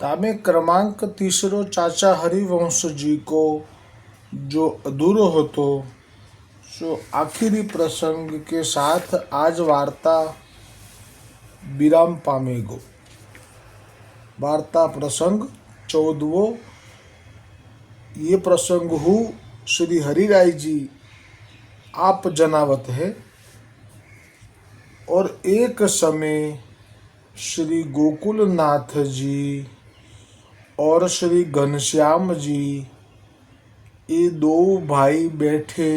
तामे क्रमांक तीसरो चाचा हरिवंश जी को जो अधूरो હતો सो आखिरी प्रसंग के साथ आज वार्ता विराम पामेगो। वार्ता प्रसंग चौदवो। ये प्रसंग हु श्री हरिराय जी आप जनावत है और एक समय श्री गोकुलनाथ जी और श्री घनश्याम जी ये दो भाई बैठे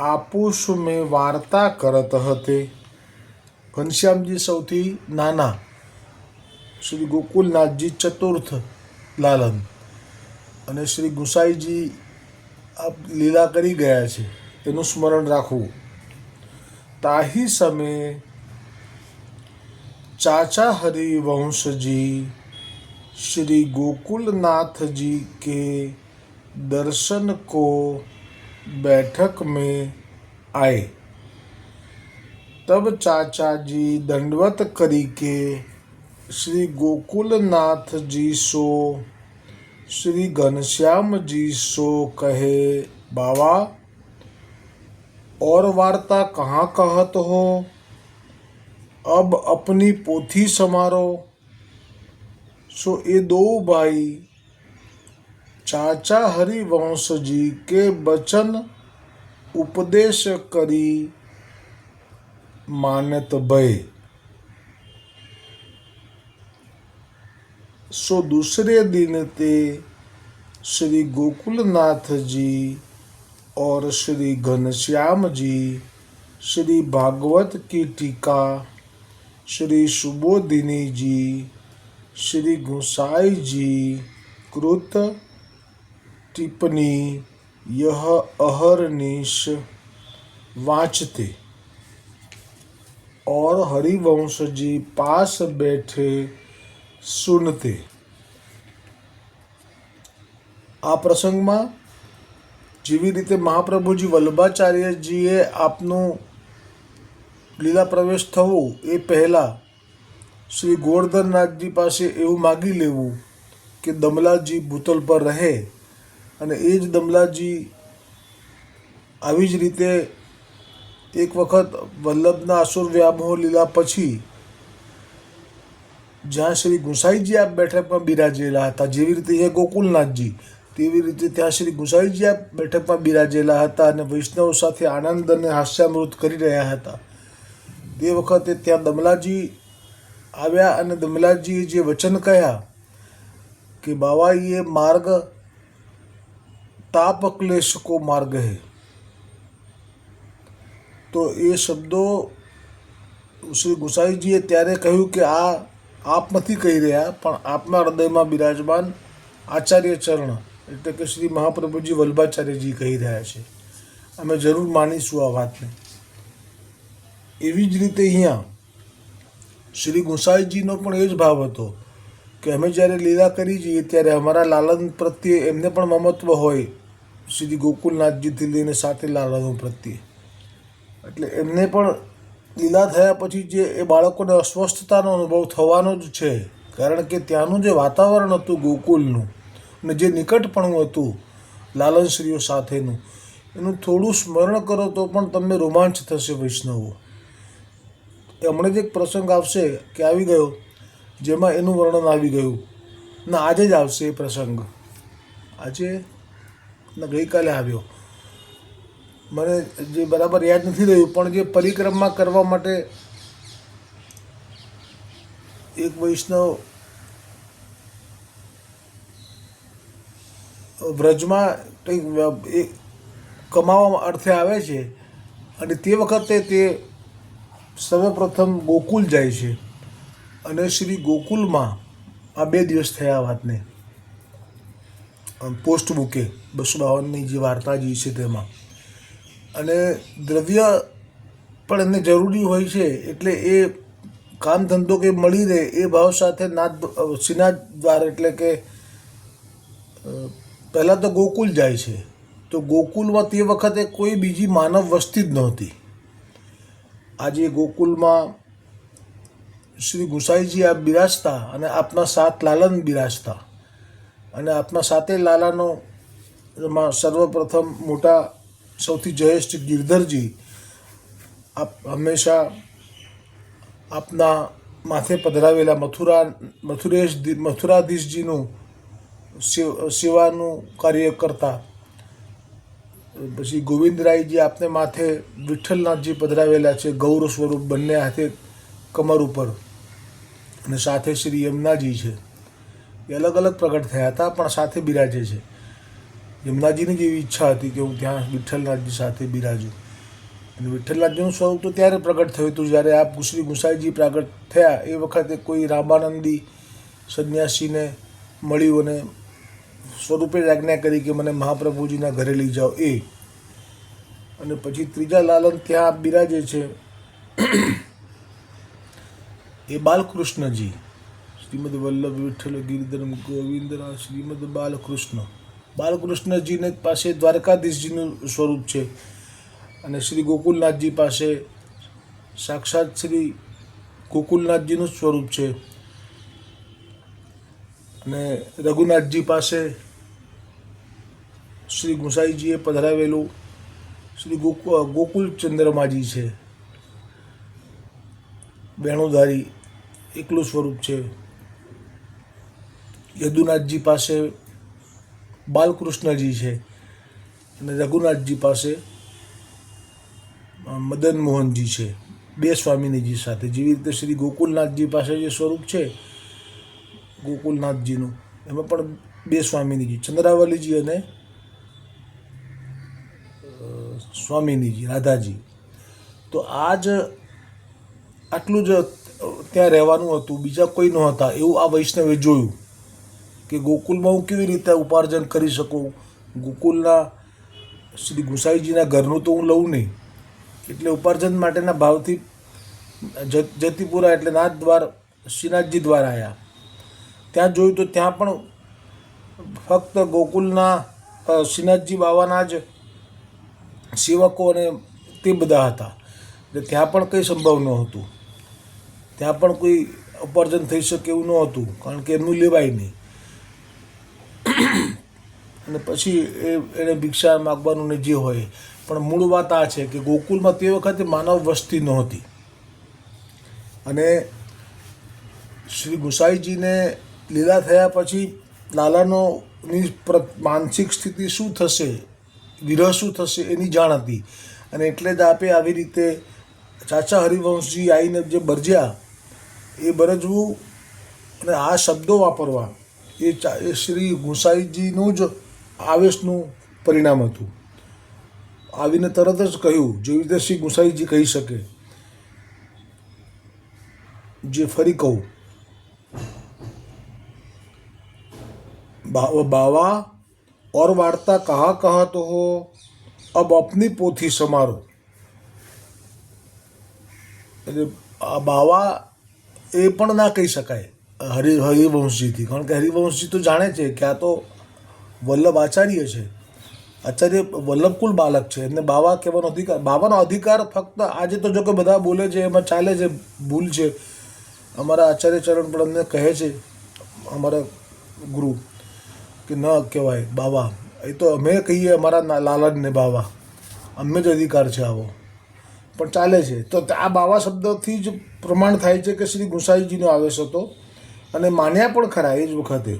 આપુસ મેં વાર્તા કરત હતે ઘનશ્યામજી સૌથી નાના શ્રી ગોકુલનાથજી ચતુર્થ લાલન અને શ્રી ગુસાઈજી આ લીલા કરી ગયા છે એનું સ્મરણ રાખવું તાહી સમયે चाचा हरिवंश जी श्री गोकुलनाथ जी के दर्शन को बैठक में आए। तब चाचा जी दंडवत करी के श्री गोकुलनाथ जी सो, श्री घनश्याम जी सो कहे, बाबा, और वार्ता कहाँ कहत हो? अब अपनी पोथी समारो। सो ये दो भाई चाचा हरिवंश जी के वचन उपदेश करी मानत भय सो दूसरे दिन ते श्री गोकुलनाथ जी और श्री घनश्याम जी श्री भागवत की टीका श्री सुबोधिनी जी श्री गोसाई जी कृत टिप्पणी यह अहरनिश वांचते और हरिवंश जी पास बैठे सुनते આ પ્રસંગમાં જેવી રીતે મહાપ્રભુજી વલ્લભાચાર્યજીએ આપનું લીલા પ્રવેશ થવું એ પહેલાં શ્રી ગોવર્ધનનાથજી પાસે એવું માગી લેવું કે દમલાજી ભૂતલ પર રહે અને એ જ દમલાજી આવી જ રીતે એક વખત વલ્લભના અસુર વ્યામોહ લીલા પછી જ્યાં શ્રી ગુસાઈજી આ બેઠકમાં બિરાજેલા હતા, જેવી રીતે એ ગોકુલનાથજી, તેવી રીતે ત્યાં શ્રી ગુસાઈજી આ બેઠકમાં બિરાજેલા હતા અને વૈષ્ણવ સાથે આનંદ અને હાસ્યામૃત કરી રહ્યા હતા. તે વખતે ત્યાં દમલાજી આવ્યા અને દમલાજીએ જે વચન કહ્યા કે બાવા ये માર્ગ તાપ ક્લેશ કો માર્ગ હૈ તો એ શબ્દો શ્રી ગુસાઈજીએ ત્યારે કહ્યું કે આ આપ નથી કહી રહ્યા પણ આપના હૃદયમાં બિરાજમાન આચાર્ય ચરણ એટલે કે શ્રી મહાપ્રભુજી વલ્ભાચાર્યજી કહી રહ્યા છે અમે જરૂર માનીશું આ વાતને એવી જ રીતે અહીંયા શ્રી ગુસાઈજીનો પણ એ જ ભાવ હતો કે અમે જ્યારે લીલા કરી જઈએ ત્યારે અમારા લાલન પ્રત્યે એમને પણ મમત્વ હોય. શ્રી ગોકુલનાથજીથી લઈને સાથે લાલનો પ્રત્યે. એટલે એમને પણ લીલા થયા પછી જે એ બાળકોને અસ્વસ્થતાનો અનુભવ થવાનો જ છે. કારણ કે ત્યાંનું જે વાતાવરણ હતું ગોકુલનું અને જે નિકટપણું હતું લાલનશ્રીઓ સાથેનું, એનું થોડું સ્મરણ કરો તો પણ તમને રોમાંચ થશે વૈષ્ણવો. હમણાં જ એક પ્રસંગ આવશે કે આવી ગયો, જેમાં એનું વર્ણન આવી ગયું. ના, આજે જ આવશે એ પ્રસંગ. આજે ના, ગઈકાલે આવ્યો. મને જે બરાબર યાદ નથી રહ્યું, પણ જે પરિક્રમા કરવા માટે એક વૈષ્ણવ વ્રજમાં કંઈક કમાવા અર્થે આવે છે. અને તે વખતે તે સર્વપ્રથમ ગોકુલ જાય છે. અને શ્રી ગોકુલમાં આ બે દિવસ થયા વાતને. પોસ્ટ મૂકે બસો બાવનની જે વાર્તા જે છે તેમાં. અને દ્રવ્ય પણ એને જરૂરી હોય છે, એટલે એ કામ ધંધો કે મળી રહે એ ભાવ સાથે નાદ શ્રીનાથ દ્વાર એટલે કે પહેલાં તો ગોકુલ જાય છે. તો ગોકુલમાં તે વખતે કોઈ બીજી માનવ વસ્તી જ નહોતી. આજે ગોકુલમાં શ્રી ગુસાઈજી આપ બિરાજતા અને આપના સાત લાલન બિરાજતા. અને આપના સાતે લાલાનો એમાં સર્વપ્રથમ મોટા સૌથી જયેષ્ઠ ગિરધરજી આપ હંમેશા આપના માથે પધરાવેલા મથુરા, મથુરેશ મથુરાધીશજીનું સેવાનું કાર્ય કરતા. પછી ગોવિંદરાયજી આપને માથે વિઠ્ઠલનાથજી પધરાવેલા છે ગૌર સ્વરૂપ બંને હાથે કમર ઉપર. અને સાથે શ્રી યમુનાજી છે. એ અલગ અલગ પ્રગટ થયા હતા, પણ સાથે બિરાજે છે. યમુનાજીની જેવી ઈચ્છા હતી કે હું ત્યાં વિઠ્ઠલનાથજી સાથે બિરાજું. અને વિઠ્ઠલનાથજીનું સ્વરૂપ તો ત્યારે પ્રગટ થયું હતું, જ્યારે આપ શ્રી ગુસાઈજી પ્રગટ થયા. એ વખતે કોઈ રામાનંદી સંન્યાસીને મળ્યું અને સ્વરૂપે જ આજ્ઞા કરી કે મને મહાપ્રભુજીના ઘરે લઈ જાઓ એ. અને પછી ત્રીજા લાલન ત્યાં બિરાજે છે. એ બાલકૃષ્ણજી. શ્રીમદ વલ્લભ વિઠ્ઠલ ગિરિધર ગોવિંદરા શ્રીમદ બાલકૃષ્ણ. બાલકૃષ્ણજીને પાસે દ્વારકાધીશજીનું સ્વરૂપ છે. અને શ્રી ગોકુલનાથજી પાસે સાક્ષાત શ્રી ગોકુલનાથજીનું સ્વરૂપ છે. અને રઘુનાથજી પાસે શ્રી ગુસાઈજીએ પધરાવેલું. શ્રી ગોકુ, ગોકુલ ચંદ્રમાજી છે. વેણુધારી એકલું સ્વરૂપ છે. યદુનાથજી પાસે બાલકૃષ્ણજી છે અને રઘુનાથજી પાસે મદન મોહનજી છે. બે સ્વામિનીજી સાથે. જેવી રીતે શ્રી ગોકુલનાથજી પાસે જે સ્વરૂપ છે, ગોકુલનાથજીનું, એમાં પણ બે સ્વામિનીજી, ચંદ્રાવલીજી અને સ્વામિનીજી રાધાજી. તો આ જ આટલું જ ત્યાં રહેવાનું હતું, બીજા કોઈ નહોતા. એવું આ વૈષ્ણવે જોયું કે ગોકુલમાં હું કેવી રીતે ઉપાર્જન કરી શકું? ગોકુલના શ્રી ગુસાઈજીના ઘરનું તો હું લઉં નહીં. એટલે ઉપાર્જન માટેના ભાવથી જતીપુરા એટલે નાથ દ્વાર, શ્રીનાથજી દ્વાર આવ્યા ત્યાં જોયું તો ત્યાં પણ ફક્ત ગોકુલના શ્રીનાથજી બાવાના જ સેવકો અને તે બધા હતા. એટલે ત્યાં પણ કંઈ સંભવ નહોતું. ત્યાં પણ કોઈ અપાર્જન થઈ શકે એવું ન હતું કારણ કે એમનું લેવાય નહીં. અને પછી એ એણે ભિક્ષા માગવાનું ને જે હોય, પણ મૂળ વાત આ છે કે ગોકુલમાં તે વખતે માનવ વસ્તી નહોતી. અને શ્રી ગુસાઈજીને લીલા થયા પછી લાલાનો માનસિક સ્થિતિ શું થશે વિરહ શું થશે એની જાણ હતી. અને એટલે જ આપે આવી રીતે ચાચા હરિવંશજી આવીને જે બરજ્યા, એ બરજવું અને આ શબ્દો વાપરવા, એ એ શ્રી ગુસાઈજીનું જ આવેશનું પરિણામ હતું. આવીને તરત જ કહ્યું, જેવી રીતે શ્રી ગુસાઈજી કહી શકે. જે ફરી કહું બાવા और वार्ता कहा कहा तो हो अब अपनी पोथी समारो એટલે આ બાવા એ પણ ના કહી શકાય હરિ હરિવંશજીથી કારણ કે હરિવંશજી તો જાણે છે કે આ તો વલ્લભ આચાર્ય છે આચાર્ય વલ્લભકુલ બાલક છે એમને બાવા કહેવાનો અધિકાર બાવાનો અધિકાર ફક્ત આજે તો જો કે બધા બોલે છે એમાં ચાલે છે ભૂલ છે અમારા આચાર્ય ચરણ પણ અમને કહે છે અમારા ગુરુ કે ન કહેવાય, બાવા. એ તો અમે કહીએ અમારા લાલનને બાવા. અમને જ અધિકાર છે આવો. પણ ચાલે છે. તો આ બાવા શબ્દથી જ પ્રમાણ થાય છે કે શ્રી ગુસાઈજીનો આવેશ હતો. અને માન્યા પણ ખરા એ જ વખતે.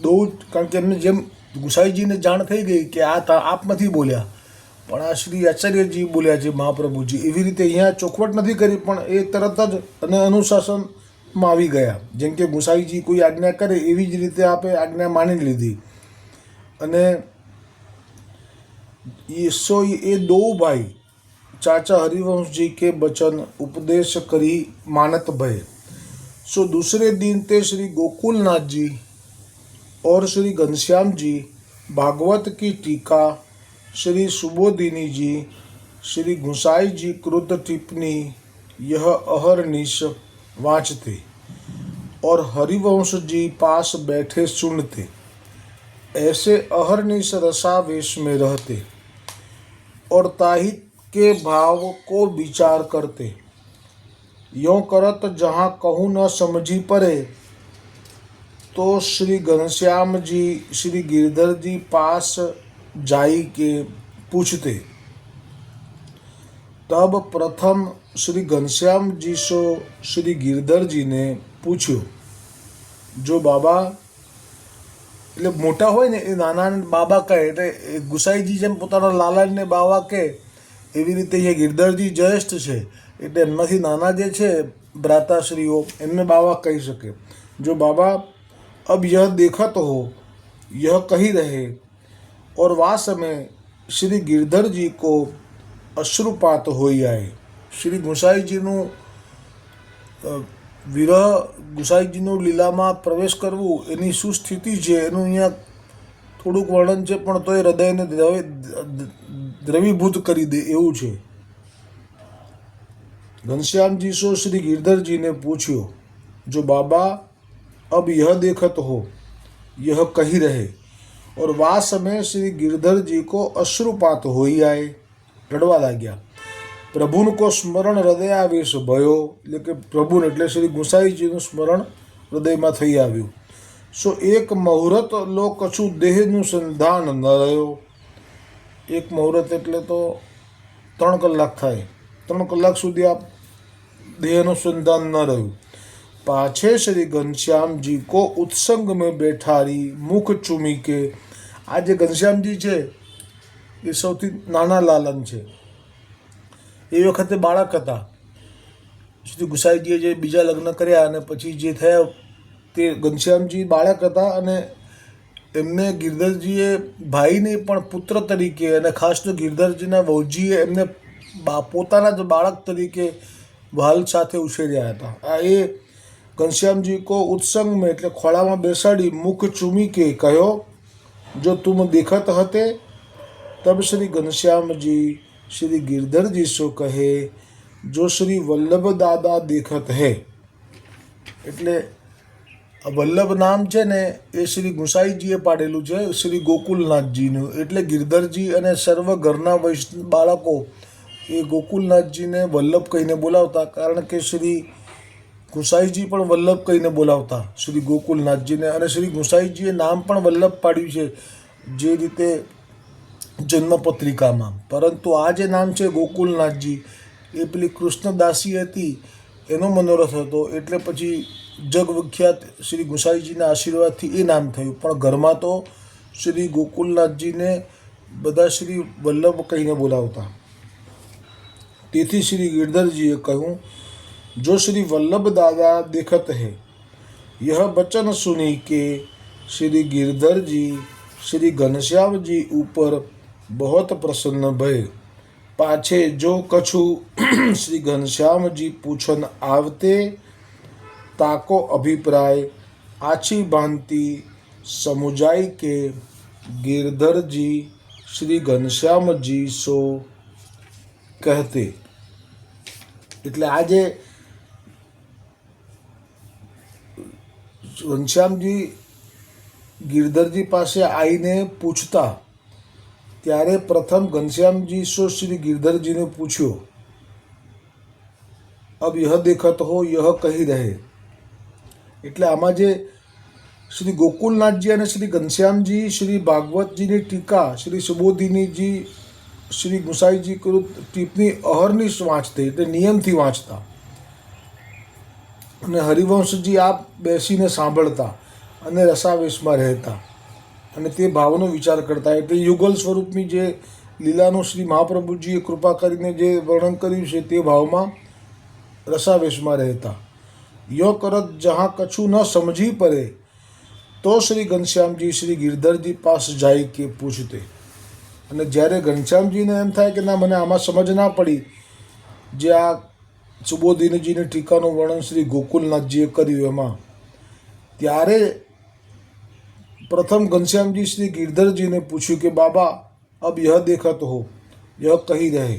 બહુ જ કારણ કે એમને જેમ ગુસાઈજીને જાણ થઈ ગઈ કે આ તા આપમાંથી બોલ્યા. પણ આ શ્રી આચાર્યજી બોલ્યા છે, મહાપ્રભુજી, એવી રીતે અહીંયા ચોખવટ નથી કરી, પણ એ તરત જ અને અનુશાસનમાં આવી ગયા જેમ કે ગુસાઈજી કોઈ આજ્ઞા કરે એવી જ રીતે આપે આજ્ઞા માની લીધી અને ये सो ये दो भाई चाचा हरिवंश जी के बचन उपदेश करी मानत भय सो दूसरे दिन ते श्री गोकुलनाथ जी और श्री घनश्याम जी भागवत की टीका श्री सुबोधिनी जी श्री गुसाई जी कृत टिप्पणी यह अहरनिश वांचते और हरिवंश जी पास बैठे सुनते। ऐसे अहरनिश रसावेश में रहते और ताहित के भाव को विचार करते। यो करत जहाँ कहूँ न समझी पड़े तो श्री घनश्याम जी, श्री गिरधर जी पास जाई के पूछते। तब प्रथम श्री घनश्याम जी सो श्री गिरधर जी ने પૂછ્યું જો બાબા એટલે મોટા હોય ને એ નાનાને બાબા કહે એટલે એ ગુસાઈજી જેમ પોતાના લાલાને બાવા કહે એવી રીતે એ ગિરધરજી જ્યેષ્ઠ છે એટલે એમનાથી નાના જે છે ભ્રાતાશ્રીઓ એમને બાવા કહી શકે જો બાબા अब यह देखत हो यह कही रहे और वास में श्री गिरधर जी को अश्रुपात होई आए શ્રી ગુસાઈજીનું અ, વિરહ ગુસાઈજીનું લીલામાં પ્રવેશ કરવું એની શું સ્થિતિ છે એનું અહીંયા થોડુંક વર્ણન છે પણ તોય હૃદયને દ્રવી દ્રવીભૂત કરી દે એવું છે घनश्याम जी सो श्री गिरधर जी ने पूछ्यो जो बाबा अब यह देखत हो यह कही रहे और वास में श्री गिरधर जी को अश्रुपात होई आए રડવા લાગ્યા. પ્રભુનું કો સ્મરણ હૃદય આવીશ ભયો. એટલે કે પ્રભુને એટલે શ્રી ગુસાઈજીનું સ્મરણ હૃદયમાં થઈ આવ્યું. સો એક મુહૂર્ત લો કછું દેહનું સંધાન ન રહ્યો. એક મુહૂર્ત એટલે તો ત્રણ કલાક થાય. ત્રણ કલાક સુધી આ દેહનું સંધાન ન રહ્યું. પાછે શ્રી ઘનશ્યામજી કો ઉત્સંગ મેં બેઠારી મુખ ચૂમી કે આ જે ઘનશ્યામજી છે? એ સૌથી નાના લાલન છે. એ વખતે બાળક હતા. શ્રી ગુસાઈજીએ જે બીજા લગ્ન કર્યા અને પછી જે થયા તે ઘનશ્યામજી બાળક હતા અને એમને ગિરધરજીએ ભાઈને પણ પુત્ર તરીકે અને ખાસ તો ગિરધરજીના વહુજીએ એમને પોતાના જ બાળક તરીકે વાલ સાથે ઉછેર્યા હતા. આ એ ઘનશ્યામજી કો ઉત્સંગ મેં એટલે ખોળામાં બેસાડી મુખ ચૂમી કે કહ્યો, જો તુમ દેખત હતે તબ શ્રી ઘનશ્યામજી શ્રી ગિરધરજીશો કહે જો શ્રી વલ્લભ દાદા દેખત હે એટલે વલ્લભ નામ છે ને, એ શ્રી ગુસાઈજીએ પાડેલું છે, શ્રી ગોકુલનાથજીનું. એટલે ગિરધરજી અને સર્વ ઘરના વૈષ્ણ બાળકો એ ગોકુલનાથજીને વલ્લભ કહીને બોલાવતા, કારણ કે શ્રી ગુસાઈજી પણ વલ્લભ કહીને બોલાવતા, શ્રી ગોકુલનાથજીને. અને શ્રી ગુસાઈજીએ નામ પણ વલ્લભ પાડ્યું છે, જે રીતે જન્મપત્રિકામાં પરંતુ આ જે નામ છે ગોકુલનાથજી એ પેલી કૃષ્ણદાસી હતી એનો મનોરથ હતો એટલે પછી જગવિખ્યાત શ્રી ગુસાઈજીના આશીર્વાદથી એ નામ થયું પણ ઘરમાં તો શ્રી ગોકુલનાથજીને બધા શ્રી વલ્લભ કહીને બોલાવતા તેથી શ્રી ગિરધરજીએ કહ્યું जो श्री वल्लभ दादा देखत है यह बचन सुनी के श्री गिरधर जी श्री घनश्याम जी ऊपर बहुत प्रसन्न भय पाछे जो कछु श्री घनश्याम जी पूछन आवते ताको अभिप्राय आछी भांति समुजाई के गिरधर जी श्री घनश्याम जी सो कहते એટલે આજે ઘનશ્યામજી ગિરધરજી પાસે આવીને પૂછતા ત્યારે પ્રથમ ઘનશ્યામજી સો શ્રી ગિરધરજીને પૂછ્યો, અબ યહ દેખત હો, યહ કહી રહે. એટલે આમાં જે શ્રી ગોકુલનાથજી અને શ્રી ઘનશ્યામજી, શ્રી ભાગવતજીની ટીકા, શ્રી સુબોધિનીજી, શ્રી ગુસાઈજી કૃત ટીપની અહરની વાંચતી એટલે નિયમથી વાંચતા. અને હરિવંશજી આપ બેસીને સાંભળતા અને રસાવેશમાં રહેતા. અને તે ભાવનો વિચાર કરતા એટલે યુગલ સ્વરૂપની જે લીલાનું શ્રી મહાપ્રભુજીએ કૃપા કરીને જે વર્ણન કર્યું છે તે ભાવમાં રસાવેશમાં રહેતા. યો કરત જહાં કછું ન સમજી પડે તો શ્રી ઘનશ્યામજી શ્રી ગિરધરજી પાસ જાય કે પૂછતે. અને જ્યારે ઘનશ્યામજીને એમ થાય કે ના, મને આમાં સમજ ના પડી, જે આ સુબોધિનીજીની ટીકાનું વર્ણન શ્રી ગોકુલનાથજીએ કર્યું એમાં, ત્યારે प्रथम घनश्याम जी श्री गिरधर जी ने पूछा कि बाबा अब यह देखत हो यह कही रहे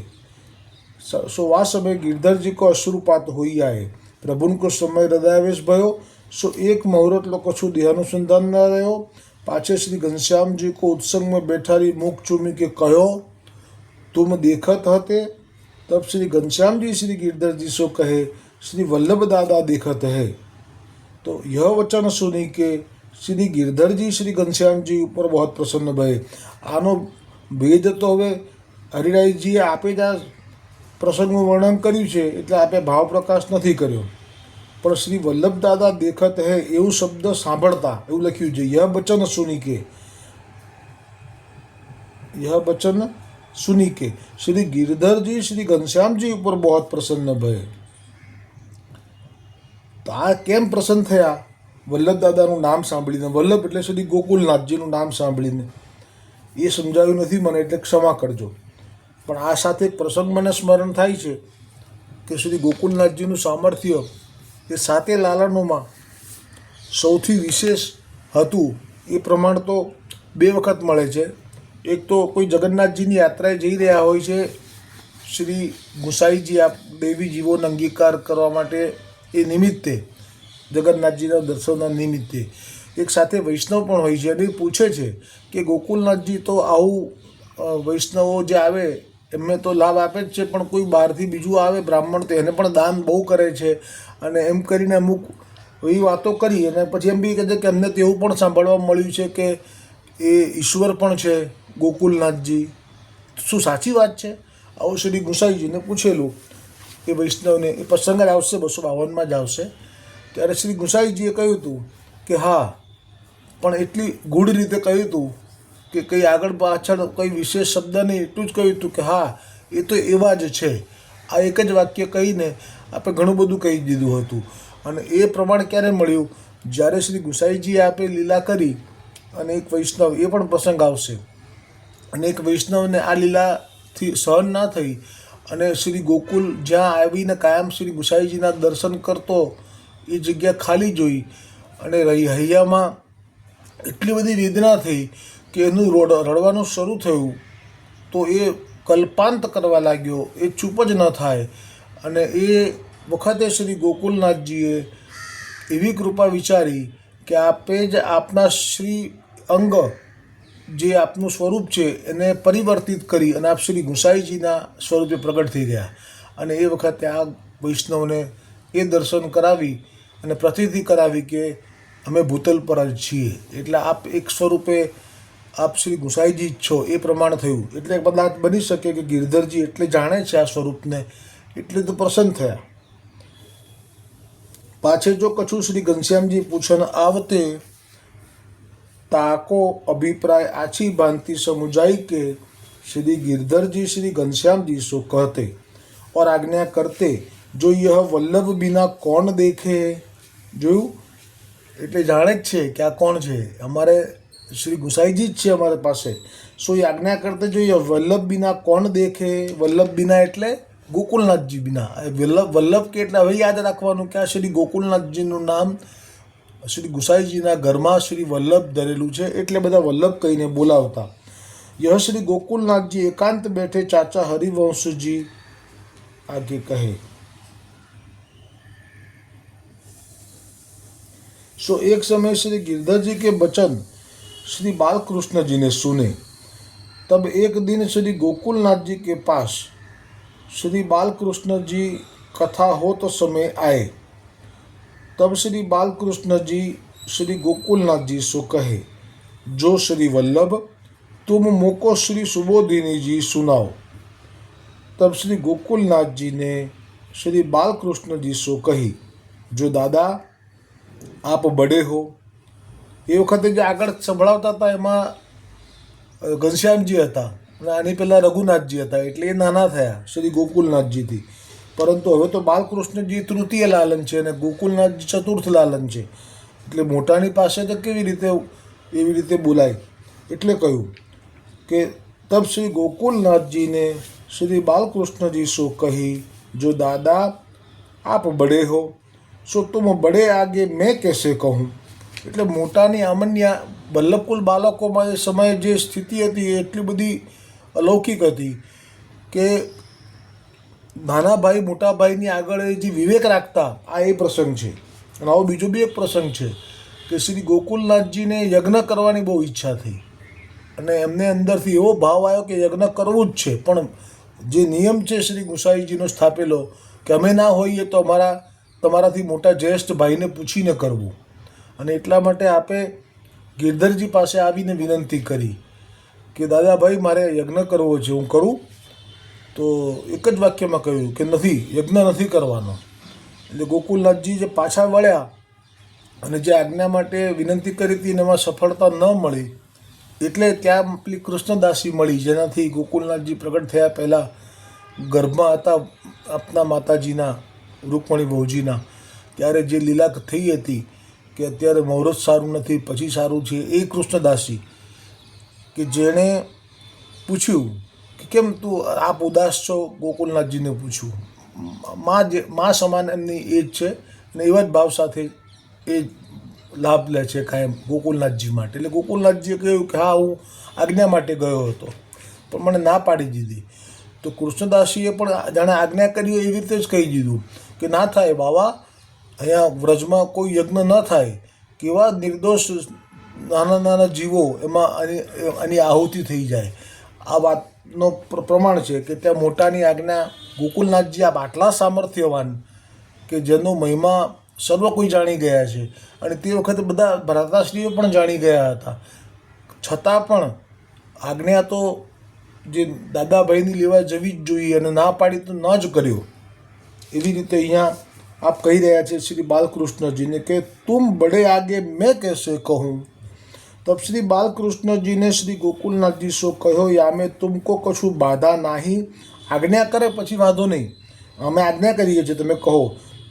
स- सो वा समय गिरधर जी को अश्रुपात होई आए પ્રભુનો સમય હૃદયાવેશ ભયો સો એક મુહૂર્ત લોકો છું દેહાનુસંધાન ન રહ્યો પાછે શ્રી ઘનશ્યામજી કો ઉત્સંગમાં બેઠારી મુખ ચૂમી કે કહ્યો तुम देखत हते तब श्री घनश्याम जी श्री गिरधर जी सो कहे श्री वल्लभ दादा देखत है तो यह वचन सुनी के શ્રી ગિરધરજી, શ્રી ઘનશ્યામજી ઉપર બહુ પ્રસન્ન ભય. આનો ભેદ તો હવે હરિરાયજીએ આપે જ આ પ્રસંગનું વર્ણન કર્યું છે, એટલે આપે ભાવ પ્રકાશ નથી કર્યો. પણ શ્રી વલ્લભ દાદા દેખત હે એવું શબ્દ સાંભળતા, એવું લખ્યું છે ય બચન સુનિકે યહ બચન સુનિકે શ્રી ગિરધરજી, શ્રી ઘનશ્યામજી ઉપર બહુ પ્રસન્ન ભય. તો આ કેમ પ્રસન્ન થયા? વલ્લભ દાદાનું નામ સાંભળીને, વલ્લભ એટલે સુધી ગોકુલનાથજીનું નામ સાંભળીને. એ સમજાવ્યું નથી મને, એટલે ક્ષમા કરજો. પણ આ સાથે પ્રસંગ મને સ્મરણ થાય છે કે સુધી ગોકુલનાથજીનું સામર્થ્ય એ સાતે લાલનોમાં સૌથી વિશેષ હતું. એ પ્રમાણ તો બે વખત મળે છે. એક તો કોઈ જગન્નાથજીની યાત્રાએ જઈ રહ્યા હોય છે, શ્રી ગુસાઈજી આપ દેવી જીવોનો અંગીકાર કરવા માટે એ નિમિત્તે. જગન્નાથજીના દર્શનના નિમિત્તે. એક સાથે વૈષ્ણવ પણ હોય છે અને પૂછે છે કે ગોકુલનાથજી તો આવું વૈષ્ણવો જે આવે, એમને તો લાભ આપે જ છે, પણ કોઈ બહારથી બીજું આવે બ્રાહ્મણ તો એને પણ દાન બહુ કરે છે. અને એમ કરીને અમુક એવી વાતો કરી અને પછી એમ બી કહે છે કે અમને તો એવું પણ સાંભળવા મળ્યું છે કે એ ઈશ્વર પણ છે ગોકુલનાથજી. શું સાચી વાત છે? આવું શ્રી ગુસાઈજીને પૂછેલું. એ વૈષ્ણવને એ પ્રસંગ જ આવશે, બસો બાવનમાં જ આવશે. ત્યારે શ્રી ગુસાઈજીએ કહ્યું હતું કે હા, પણ એટલી ગૂઢ રીતે કહ્યું હતું કે કંઈ આગળ પાછળ કંઈ વિશેષ શબ્દ નહીં, એટલું જ કહ્યું હતું કે હા, એ તો એવા જ છે. આ એક જ વાક્ય કહીને આપણે ઘણું બધું કહી દીધું હતું. અને એ પ્રમાણ ક્યારે મળ્યું? જ્યારે શ્રી ગુસાઈજીએ આપે લીલા કરી અને એક વૈષ્ણવ, એ પણ પ્રસંગ આવશે. અને એક વૈષ્ણવને આ લીલાથી સહન ના થઈ અને શ્રી ગોકુલ જ્યાં આવીને કાયમ શ્રી ગુસાઈજીના દર્શન કરતો એ જગ્યા ખાલી જોઈ અને હૈયામાં એટલી બધી વેદના થઈ કે એનું રોડ રડવાનું શરૂ થયું તો એ કલ્પાંત કરવા લાગ્યો. એ ચૂપ જ ન થાય. અને એ વખતે શ્રી ગોકુલનાથજીએ એવી કૃપા વિચારી કે આપે જ આપના શ્રી અંગ જે આપનું સ્વરૂપ છે એને પરિવર્તિત કરી અને આપ શ્રી ગુસાઈજીના સ્વરૂપે પ્રગટ થઈ ગયા. અને એ વખતે આ વૈષ્ણવને એ દર્શન કરાવી અને પ્રતિતિ કરાવી કે અમે ભૂતલ પર જ છીએ એટલે આપ એક સ્વરૂપે આપ શ્રી ગુસાઈજી જ છો એ પ્રમાણે થયું એટલે કદાચ બની શકે કે ગિરધરજી એટલે જાણે છે આ સ્વરૂપને એટલે તો પ્રસન્ન થયા પાછે જો કછું શ્રી ઘનશ્યામજી પૂછન આવતે ताको अभिप्राय आछी भांति समुझाई के श्री गिरधर जी श्री घनश्याम जी सो कहते और आज्ञा करते જો યહ વલ્લભ બિના કોણ દેખે? જોયું? એટલે જાણે જ છે કે આ કોણ છે. અમારે શ્રી ગુસાઈજી જ છે અમારે પાસે. સો આજ્ઞા કરતા જોઈએ વલ્લભ બિના કોણ દેખે? વલ્લભ બિના એટલે ગોકુલનાથજી બિના. વલ્લભ વલ્લભ કે એટલે હવે યાદ રાખવાનું કે આ શ્રી ગોકુલનાથજીનું નામ શ્રી ગુસાઈજીના ઘરમાં શ્રી વલ્લભ ધરેલું છે. એટલે બધા વલ્લભ કહીને બોલાવતા. યહ શ્રી ગોકુલનાથજી એકાંત બેઠે ચાચા હરિવંશજી આગે કહે. सो एक समय श्री गिरधर जी के वचन श्री बालकृष्ण जी ने सुने। तब एक दिन श्री गोकुलनाथ जी के पास श्री बालकृष्ण जी कथा हो तो समय आए। तब श्री बालकृष्ण जी श्री गोकुलनाथ जी सो कहे, जो श्री वल्लभ, तुम मोको श्री सुबोधिनी जी सुनाओ। तब श्री गोकुलनाथ जी ने श्री बालकृष्ण जी सो कही, जो दादा આપ બડે હો. એ વખતે જે આગળ સંભળાવતા હતા, એમાં ઘનશ્યામજી હતા અને આની પહેલાં રઘુનાથજી હતા, એટલે એ નાના થયા, શ્રી ગોકુલનાથજીથી. પરંતુ હવે તો બાલકૃષ્ણજી તૃતીય લાલન છે અને ગોકુલનાથજી ચતુર્થ લાલન છે. એટલે મોટાની પાસે તો કેવી રીતે, એવી રીતે બોલાય? એટલે કહ્યું કે, તબ શ્રી ગોકુલનાથજીને શ્રી બાલકૃષ્ણજી શું કહી, જો દાદા, આપ બડે હો. સો તુમ બડે આગે મેં કેસે કહું? એટલે મોટાની અમન્યા વલ્લભકુલ બાળકોમાં એ સમયે જે સ્થિતિ હતી, એ એટલી બધી અલૌકિક હતી કે નાના ભાઈ મોટા ભાઈની આગળ એ જે વિવેક રાખતા, આ એ પ્રસંગ છે. અને આવો બીજો બી એક પ્રસંગ છે કે શ્રી ગોકુલનાથજીને યજ્ઞ કરવાની બહુ ઈચ્છા થઈ. અને એમને અંદરથી એવો ભાવ આવ્યો કે યજ્ઞ કરવું જ છે. પણ જે નિયમ છે શ્રી ગુસાઈજીનો સ્થાપેલો, કે અમે ના હોઈએ તો અમારા તમારાથી મોટા જ્યેષ્ઠ ભાઈને પૂછીને કરવું. અને એટલા માટે આપે ગિરધરજી પાસે આવીને વિનંતી કરી કે દાદાભાઈ મારે યજ્ઞ કરવો છે, હું કરું? તો એક જ વાક્યમાં કહ્યું કે, નથી, યજ્ઞ નથી કરવાનો. એટલે ગોકુલનાથજી જે પાછા વળ્યા અને જે આજ્ઞા માટે વિનંતી કરી હતી એમાં સફળતા ન મળી, એટલે ત્યાં પેલી કૃષ્ણદાસી મળી, જેનાથી ગોકુલનાથજી પ્રગટ થયા પહેલાં ગર્ભમાં હતા આપના માતાજીના. રૂકમણી બહુજીના. ત્યારે જે લીલા થઈ હતી કે અત્યારે મુહૂર્ત સારું નથી, પછી સારું છે, એ કૃષ્ણદાસી કે જેણે પૂછ્યું કે કેમ તું આપ ઉદાસ છો? ગોકુલનાથજીને પૂછ્યું. માં જે, માં સમાન એમની એજ છે અને એવા જ ભાવ સાથે એ લાભ લે છે કાયમ ગોકુલનાથજી માટે. એટલે ગોકુલનાથજીએ કહ્યું કે હા, હું આજ્ઞા માટે ગયો હતો, પણ મને ના પાડી દીધી. તો કૃષ્ણદાસીએ પણ જાણે આજ્ઞા કરી એવી રીતે જ કહી દીધું. કે ના થાય બાવા, અહીંયા વ્રજમાં કોઈ યજ્ઞ ન થાય, કેવા નિર્દોષ નાના નાના જીવો એમાં આની આહુતિ થઈ જાય. આ વાતનો પ્રમાણ છે કે ત્યાં મોટાની આજ્ઞા ગોકુલનાથજી આપ આટલા સામર્થ્યવાન કે જેનો મહિમા સર્વ કોઈ જાણી ગયા છે. અને તે વખતે બધા ભ્રાતાશ્રીઓ પણ જાણી ગયા હતા. છતાં પણ આજ્ઞા તો જે દાદાભાઈની લેવા જવી જ જોઈએ અને ના પાડી તો ન જ કર્યો. એવી રીતે અહીંયા આપ કહી રહ્યા છે શ્રી બાલકૃષ્ણજીને કે તુમ બડે આગે મેં कैसे કહું તબ શ્રી બાલકૃષ્ણજીને શ્રી ગોકુલનાથજી સો કહ્યો યામે તુમકો કશું બાધા નાહી આજ્ઞા કરે પછી વાંધો નહીં અમે આજ્ઞા કરીએ છીએ તમે કહો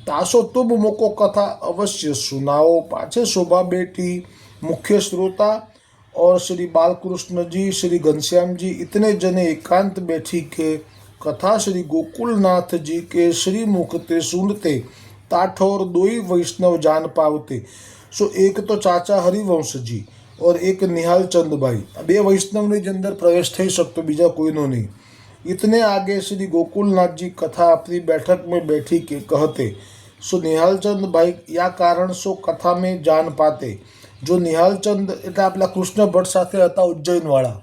તાસો તુમ મોકો કથા અવશ્ય સુનાઓ પાછે શોભા બેટી मुख्य श्रोता और श्री बालकृष्ण जी श्री घनश्याम जी इतने जने एकांत बैठी के કથા શ્રી ગોકુલનાથજી કે શ્રી મુખતે સુનતે, તાઠોર દોઈ વૈષ્ણવ જાન પાવતે. સો એક તો ચાચા હરિવંશજી ઓર એક નિહાલચંદભાઈ બે વૈષ્ણવની જ અંદર પ્રવેશ થઈ શકતો, બીજા કોઈનો નહીં. इतने આગે શ્રી ગોકુલનાથજી કથા આપણી अपनी बैठक में बैठी के कहते सो निहालचंद भाई या कारण सो कथा में जान पाते એટલે આપણા કૃષ્ણ ભટ્ટ સાથે હતા ઉજ્જૈનવાળા.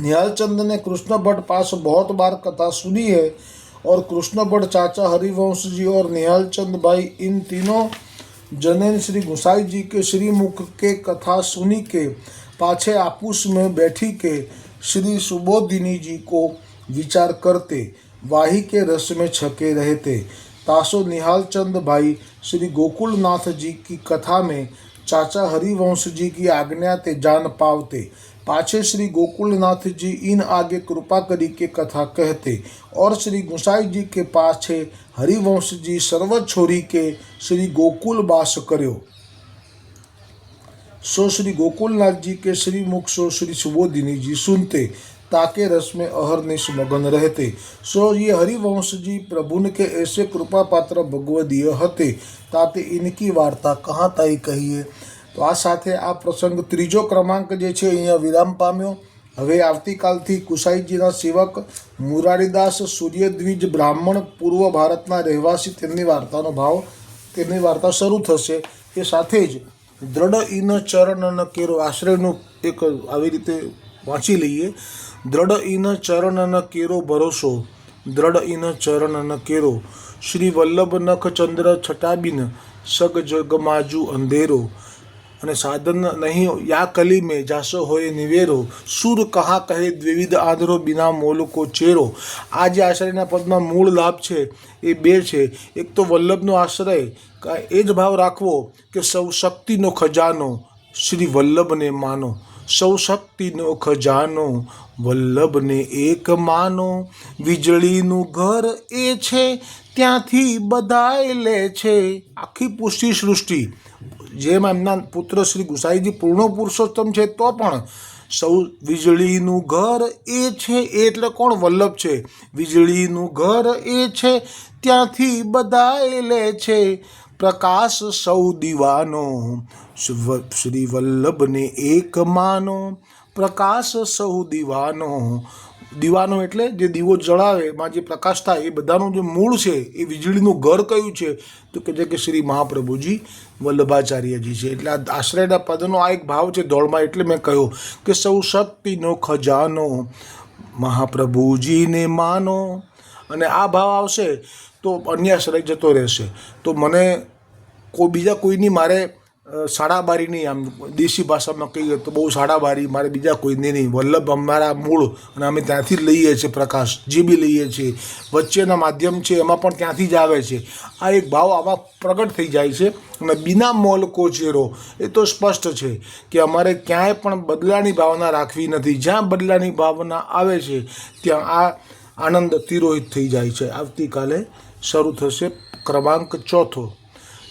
निहालचंद ने कृष्ण भट्ट पास बहुत बार कथा सुनी है और कृष्ण भट्ट चाचा हरिवंश जी और निहालचंद भाई इन तीनों जनेन श्री गुसाई जी के श्रीमुख के कथा सुनी के, पाछे आपूस में बैठी के श्री सुबोधिनी जी को विचार करते, वाही के रस में छके रहते। तासो निहालचंद भाई श्री गोकुलनाथ जी की कथा में चाचा हरिवंश जी की आज्ञा ते जान पावते। पाछे श्री गोकुलनाथ जी इन आगे कृपा करी के कथा कहते और श्री गुसाई जी के पाछे हरिवंश जी सर्व छोरी के श्री गोकुल बास कर्यो सो श्री गोकुलनाथ जी के श्री मुख सो श्री सुबोधिनी जी सुनते ताके रस में अहरनिश मगन रहते सो ये हरिवंश जी प्रभुन के ऐसे कृपा पात्र भगवदीय हते ताते इनकी વાર્તા કહાં તાઈ કહીએ તો આ સાથે આ પ્રસંગ ત્રીજો ક્રમાંક જે છે, અહીંયા વિરામ પામ્યો. હવે આવતીકાલથી કુસાઈજીના સેવક મુરારીદાસ સૂર્યદ્વિજ બ્રાહ્મણ પૂર્વ ભારતના રહેવાસી, તેમની વાર્તાનો ભાવ, તેમની વાર્તા શરૂ થશે. એ સાથે જ દ્રઢ ઇન ચરણ ન કેરો આશ્રયનું એક આવી રીતે વાંચી લઈએ. દ્રઢ ઇન ચરણ ન કેરો ભરોસો, દ્રઢ ઇન ચરણ ન કેરો. શ્રી વલ્લભ નખ ચંદ્ર છટાબીન, સગ જગમાજુ અંધેરો. અને સાધન નહીં યા કલી મેં જાસો હોય નિવેરો. સુર કહા કહે દ્વિવિધ આદરો બિના મોલકો ચેરો. આ જે આશ્રયના પદમાં મૂળ લાભ છે, એ બે છે. એક તો વલ્લભનો આશ્રય. એ જ ભાવ રાખવો કે સૌ શક્તિનો ખજાનો શ્રી વલ્લભને માનો. સૌ શક્તિનો ખજાનો વલ્લભને એક માનો. વીજળીનું ઘર એ છે, ત્યાંથી બધાય લે છે. આખી પુષ્ટિ સૃષ્ટિ. જેમ એમના પુત્ર શ્રી ગુસાઈજી પૂર્ણ પુરુષોત્તમ છે, તો પણ સૌ વીજળીનું ઘર એ છે એ એટલે કોણ વલ્લભ છે? વીજળીનું ઘર એ છે, ત્યાંથી બધાય લે છે. પ્રકાશ સૌ દીવાનો શ્રી વલ્લભને એક માનો. પ્રકાશ સૌ દીવાનો દીવાનો એટલે જે દીવો જળાવે એમાં જે પ્રકાશ થાય, એ બધાનું જે મૂળ છે, એ વીજળીનું ઘર કયું છે, તો કે જે કે શ્રી મહાપ્રભુજી વલ્લભાચાર્યજી છે. એટલે આ આશ્રયના પદનો આ એક ભાવ છે દોડમાં, એટલે મેં કહ્યું કે સૌ શક્તિનો ખજાનો મહાપ્રભુજીને માનો. અને આ ભાવ આવશે તો અન્ય આશ્રય જતો રહેશે. તો મને કોઈ, બીજા કોઈની મારે અ, સાડાબારી નહીં આમ દેશી ભાષામાં કહીએ તો બહુ સાડાબારી મારે બીજા કોઈને નહીં. વલ્લભ અમારા મૂળ અને અમે ત્યાંથી જ લઈએ છીએ પ્રકાશ જે બી લઈએ છીએ. વચ્ચેના માધ્યમ છે એમાં પણ ત્યાંથી જ આવે છે. આ એક ભાવ આમાં પ્રગટ થઈ જાય છે અને બિના મોલ કોચેરો એ તો સ્પષ્ટ છે કે અમારે ક્યાંય પણ બદલાની ભાવના રાખવી નથી. જ્યાં બદલાની ભાવના આવે છે ત્યાં આ આનંદ તિરોહિત થઈ જાય છે. આવતીકાલે શરૂ થશે ક્રમાંક ચોથો.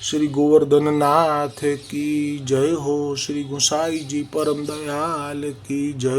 શ્રી ગોવર્ધનનાથ કી જય હો શ્રી ગુસાઈજી પરમ દયાલ કી જય